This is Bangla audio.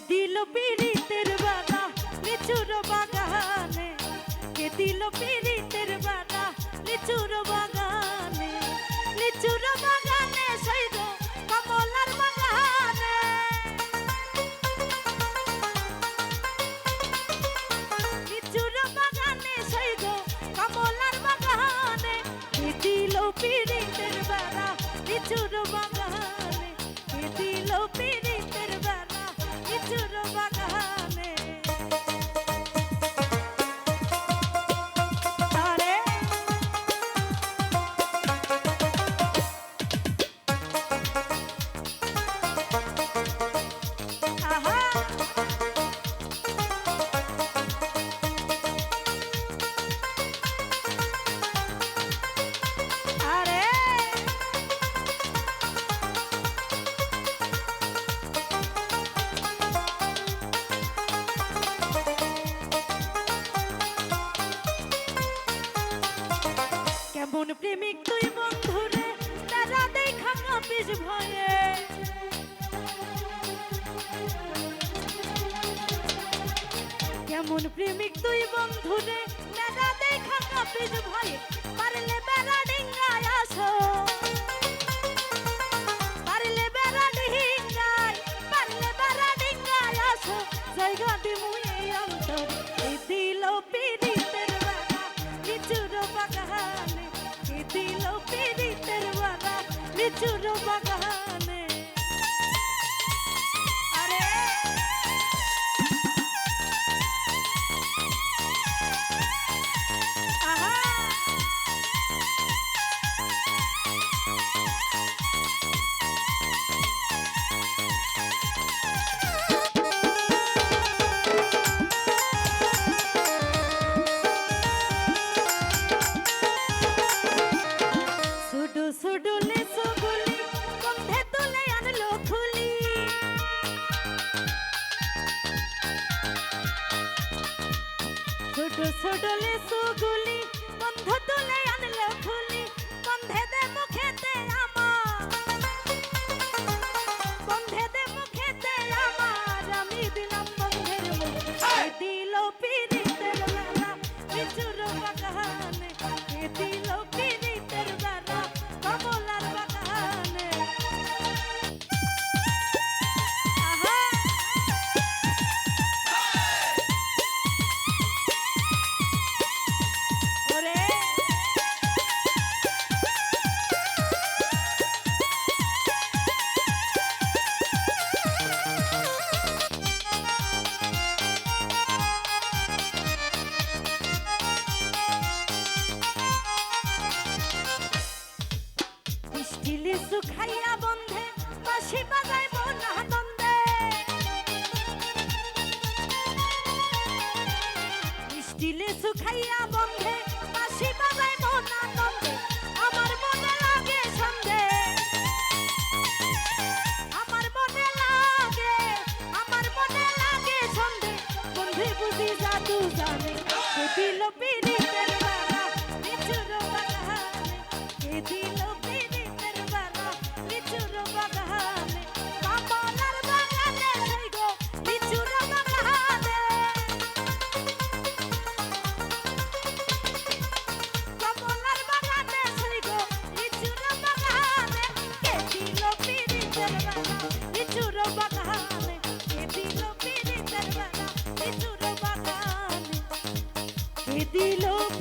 দিল পিরিতের বাগা লিচুর বাগানে। কে দিল পিরিতের বাগা লিচুর বাগানে। লিচুর বাগানে সৈর কমলার বাগানে। লিচুর বাগানে সৈর কমলার বাগানে। কে দিল পিরিতের বাগা লিচুর বাগানে। কে দিল পিরিতের প্রেমিক তুই বন্ধুরে, তারা দেখা কাঁপিস ভয়ে। কেমন প্রেমিক তুই বন্ধুরে, তারা দেখা কাঁপিস ভয়ে, পারলে বেড়া ডিঙ্গায় আসো। লিচুর বাগানে সুডু সুডু লেসু গুলি কন্ধে তুলে আনলো খুলি ছোট সুডু লেসু কন্ধ তুলে আনলো খুলি লিচু খাইয়া বন্ধে বাঁশি বাজায় মন আনন্দে মিষ্টি লিচু খাইয়া বন্ধে দিলো